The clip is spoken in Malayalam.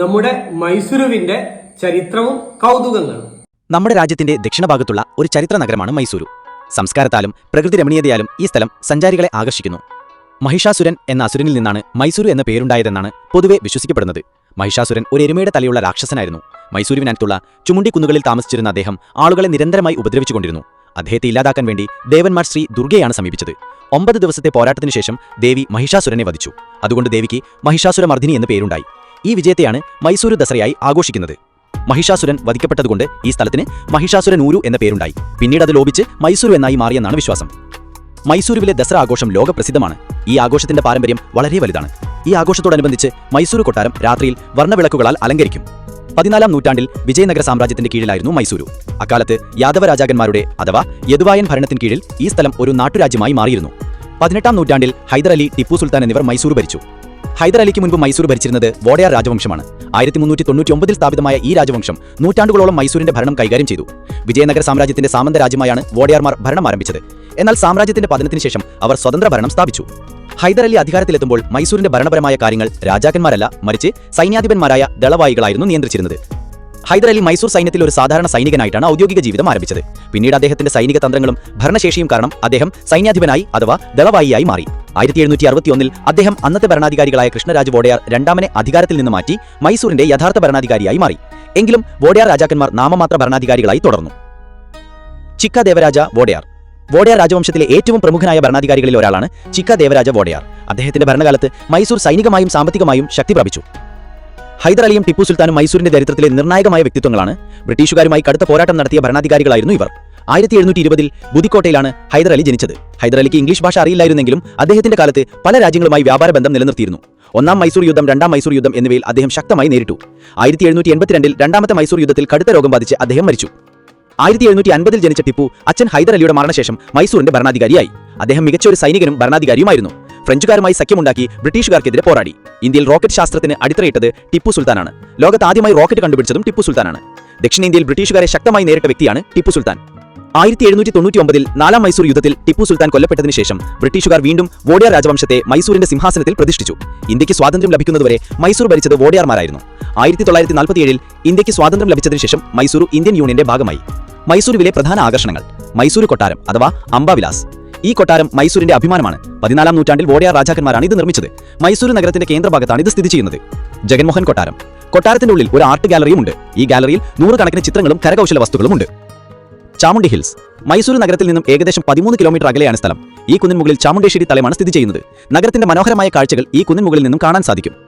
നമ്മുടെ മൈസൂരുവിന്റെ ചരിത്രവും കൗതുകങ്ങളും. നമ്മുടെ രാജ്യത്തിന്റെ ദക്ഷിണഭാഗത്തുള്ള ഒരു ചരിത്ര നഗരമാണ് മൈസൂരു. സംസ്കാരത്താലും പ്രകൃതി രമണീയതയാലും ഈ സ്ഥലം സഞ്ചാരികളെ ആകർഷിക്കുന്നു. മഹിഷാസുരൻ എന്ന അസുരനിൽ നിന്നാണ് മൈസൂരു എന്ന പേരുണ്ടായതെന്നാണ് പൊതുവെ വിശ്വസിക്കപ്പെടുന്നത്. മഹിഷാസുരൻ ഒരു എരുമയുടെ തലയുള്ള രാക്ഷസനായിരുന്നു. മൈസൂരുവിനടുത്തുള്ള ചുമുണ്ടി കുന്നുകളിൽ താമസിച്ചിരുന്ന അദ്ദേഹം ആളുകളെ നിരന്തരമായി ഉപദ്രവിച്ചുകൊണ്ടിരുന്നു. അദ്ദേഹത്തെ ഇല്ലാതാക്കാൻ വേണ്ടി ദേവന്മാർ ശ്രീ ദുർഗയാണ് സമീപിച്ചത്. ഒമ്പത് ദിവസത്തെ പോരാട്ടത്തിനു ശേഷം ദേവി മഹിഷാസുരനെ വധിച്ചു. അതുകൊണ്ട് ദേവിക്ക് മഹിഷാസുരമർദ്ദിനി എന്ന് പേരുണ്ടായി. ഈ വിജയത്തെയാണ് മൈസൂരു ദസറയായി ആഘോഷിക്കുന്നത്. മഹിഷാസുരൻ വധിക്കപ്പെട്ടതുകൊണ്ട് ഈ സ്ഥലത്തിന് മഹിഷാസുരനൂരു എന്ന പേരുണ്ടായി. പിന്നീട് അത് ലോപിച്ച് മൈസൂരു എന്നായി മാറിയെന്നാണ് വിശ്വാസം. മൈസൂരുവിലെ ദസറ ആഘോഷം ലോകപ്രസിദ്ധമാണ്. ഈ ആഘോഷത്തിന്റെ പാരമ്പര്യം വളരെ വലുതാണ്. ഈ ആഘോഷത്തോടനുബന്ധിച്ച് മൈസൂരു കൊട്ടാരം രാത്രിയിൽ വർണവിളക്കുകളാൽ അലങ്കരിക്കും. പതിനാലാം നൂറ്റാണ്ടിൽ വിജയനഗര സാമ്രാജ്യത്തിന്റെ കീഴിലായിരുന്നു മൈസൂരു. അക്കാലത്ത് യാദവ രാജാക്കന്മാരുടെ അഥവാ യദുവായൻ ഭരണത്തിന് കീഴിൽ ഈ സ്ഥലം ഒരു നാട്ടുരാജ്യമായി മാറിയിരുന്നു. പതിനെട്ടാം നൂറ്റാണ്ടിൽ ഹൈദർ അലി ടിപ്പു സുൽത്താൻ എന്നിവർ മൈസൂർ ഭരിച്ചു. ഹൈദർ അലിക്ക് മുൻപ് മൈസൂർ ഭരിച്ചിരുന്നത് വോഡയാർ രാജവംശമാണ്. ആയിരത്തി മുന്നൂറ്റി തൊണ്ണൂറ്റി ഒമ്പതിൽ സ്ഥാപിതമായ ഈ രാജവംശം നൂറ്റാണ്ടുകളോളം മൈസൂരിന്റെ ഭരണം കൈകാര്യം ചെയ്തു. വിജയനഗര സാമ്രാജ്യത്തിന്റെ സാമന്ത രാജ്യമായാണ് വോഡയാർമാർ ഭരണം ആരംഭിച്ചത്. എന്നാൽ സാമ്രാജ്യത്തിന്റെ പതനത്തിന് ശേഷം അവർ സ്വതന്ത്ര ഭരണം സ്ഥാപിച്ചു. ഹൈദർ അലി അധികാരത്തിലെത്തുമ്പോൾ മൈസൂരിന്റെ ഭരണപരമായ കാര്യങ്ങൾ രാജാക്കന്മാരല്ല മറിച്ച് സൈന്യാധിപന്മാരായ ദളവായികളായിരുന്നു നിയന്ത്രിച്ചിരുന്നത്. ഹൈദർ അലി മൈസൂർ സൈന്യത്തിൽ ഒരു സാധാരണ സൈനികനായിട്ടാണ് ഔദ്യോഗിക ജീവിതം ആരംഭിച്ചത്. പിന്നീട് അദ്ദേഹത്തിന്റെ സൈനിക തന്ത്രങ്ങളും ഭരണശേഷിയും കാരണം അദ്ദേഹം സൈന്യാധിപനായി അഥവാ ദളവായിയായി മാറി. ആയിരത്തി എഴുന്നൂറ്റി അറുപത്തിയൊന്നിൽ അദ്ദേഹം അന്നത്തെ ഭരണാധികാരികളായ കൃഷ്ണരാജ് വോഡയാർ രണ്ടാമനെ അധികാരത്തിൽ നിന്ന് മാറ്റി മൈസൂരിന്റെ യഥാർത്ഥ ഭരണാധികാരിയായി മാറി. എങ്കിലും വോഡയാർ രാജാക്കന്മാർ നാമമാത്ര ഭരണാധികാരികളായി തുടർന്നു. ചിക്ക ദേവരാജ വോഡയാർ. വോഡയാർ രാജവംശത്തിലെ ഏറ്റവും പ്രമുഖനായ ഭരണാധികാരികളിൽ ഒരാളാണ് ചിക്ക ദേവരാജ വോഡയാർ. അദ്ദേഹത്തിന്റെ ഭരണകാലത്ത് മൈസൂർ സൈനികമായും സാമ്പത്തികമായും ശക്തി പ്രാപിച്ചു. ഹൈദർ അലിയും ടിപ്പു സുൽത്താനും മൈസൂരിന്റെ ചരിത്രത്തിലെ നിർണായകമായ വ്യക്തിത്വങ്ങളാണ്. ബ്രിട്ടീഷുകാരുമായി കടുത്ത പോരാട്ടം നടത്തിയ ഭരണാധികാരികളായിരുന്നു ഇവർ. ആയിരത്തി എഴുന്നൂറ്റി ഇരുപതിൽ ബുദിക്കോട്ടയിലാണ് ഹൈദർ അലി ജനിച്ചത്. ഹൈദർ അലിക്ക് ഇംഗ്ലീഷ് ഭാഷ അറിയില്ലായിരുന്നെങ്കിലും അദ്ദേഹത്തിന്റെ കാലത്ത് പല രാജ്യങ്ങളുമായി വ്യാപാര ബന്ധം നിലനിർത്തിയിരുന്നു. ഒന്നാം മൈസൂർ യുദ്ധം രണ്ടാം മൈസൂർ യുദ്ധം എന്നിവയിൽ അദ്ദേഹം ശക്തമായി നേരിട്ടു. ആയിരത്തി എഴുന്നൂറ്റി എൺപത്തിരണ്ടിൽ രണ്ടാമത്തെ മൈസൂർ യുദ്ധത്തിൽ കടുത്ത രോഗം ബാധിച്ച് അദ്ദേഹം മരിച്ചു. ആയിരത്തി എഴുന്നൂറ്റി അൻപതിൽ ജനിച്ച ടിപ്പു അച്ഛൻ ഹൈദർ അലിയുടെ മരണശേഷം മൈസൂരിന്റെ ഭരണാധികാരിയായി. അദ്ദേഹം മികച്ച ഒരു സൈനികനും ഭരണാധികാരിയുമായിരുന്നു. ഫ്രഞ്ചുകാരുമായി സഖ്യമുണ്ടാക്കി ബ്രിട്ടീഷുകാർക്കെതിരെ പോരാടി. ഇന്ത്യയിൽ റോക്കറ്റ് ശാസ്ത്രത്തിന് അടിത്തറയിട്ടത് ടിപ്പു സുൽത്താനാണ്. ലോകത്ത് ആദ്യമായി റോക്കറ്റ് കണ്ടുപിടിച്ചതും ടിപ്പു സുൽത്താനാണ്. ദക്ഷിണേന്ത്യയിൽ ബ്രിട്ടീഷുകാരെ ശക്തമായി നേരിട്ട വ്യക്തിയാണ് ടിപ്പു സുൽത്താൻ. ആയിരത്തി എഴുന്നൂറ്റി തൊണ്ണൂറ്റി ഒമ്പതിൽ നാലാം മൈസൂർ യുദ്ധത്തിൽ ടിപ്പു സുൽത്താൻ കൊല്ലപ്പെട്ടതിന് ശേഷം ബ്രിട്ടീഷുകാർ വീണ്ടും വോഡിയാർ രാജവംശത്തെ മൈസൂരിന്റെ സിംഹാസനത്തിൽ പ്രതിഷ്ഠിച്ചു. ഇന്ത്യയ്ക്ക് സ്വാതന്ത്ര്യം ലഭിക്കുന്നതുവരെ മൈസൂർ ഭരിച്ചത് വോഡിയാർമാരായിരുന്നു ആയിരത്തി തൊള്ളായിരത്തി നാൽപ്പത്തിയേഴിൽ ഇന്ത്യയ്ക്ക് സ്വാതന്ത്ര്യം ലഭിച്ചതിന് ശേഷം മൈസൂർ ഇന്ത്യൻ യൂണിയന്റെ ഭാഗമായി. മൈസൂരുവിലെ പ്രധാന ആകർഷണങ്ങൾ മൈസൂർ കൊട്ടാരം അഥവാ അംബാവിലാസ് ഈ കൊട്ടാരം മൈസൂരിന്റെ അഭിമാനമാണ്. പതിനാലാം നൂറ്റാണ്ടിൽ വോഡിയാർ രാജാക്കന്മാരാണ് ഇത് നിർമ്മിച്ചത്. മൈസൂർ നഗരത്തിന്റെ കേന്ദ്രഭാഗത്താണ് ഇത് സ്ഥിതി ചെയ്യുന്നത്. ജഗൻമോഹൻ കൊട്ടാരം. കൊട്ടാരത്തിന്റെ ഉള്ളിൽ ഒരു ആർട്ട് ഗാലറിയും ഉണ്ട് ഈ ഗാലറിയിൽ നൂറുകണക്കിന് ചിത്രങ്ങളും കരകൗശല വസ്തുക്കളും ഉണ്ട്. ചാമുണ്ടി ഹിൽസ്. മൈസൂർ നഗരത്തിൽ നിന്നും ഏകദേശം പതിമൂന്ന് കിലോമീറ്റർ അകലെയാണ് സ്ഥലം. ഈ കുന്നിൻ മുകളിൽ ചാമുണ്ടേശ്വരി തലമാണ് സ്ഥിതി ചെയ്യുന്നത്. നഗരത്തിന്റെ മനോഹരമായ കാഴ്ചകൾ ഈ കുന്നിൻ മുകളിൽ നിന്നും കാണാൻ സാധിക്കും.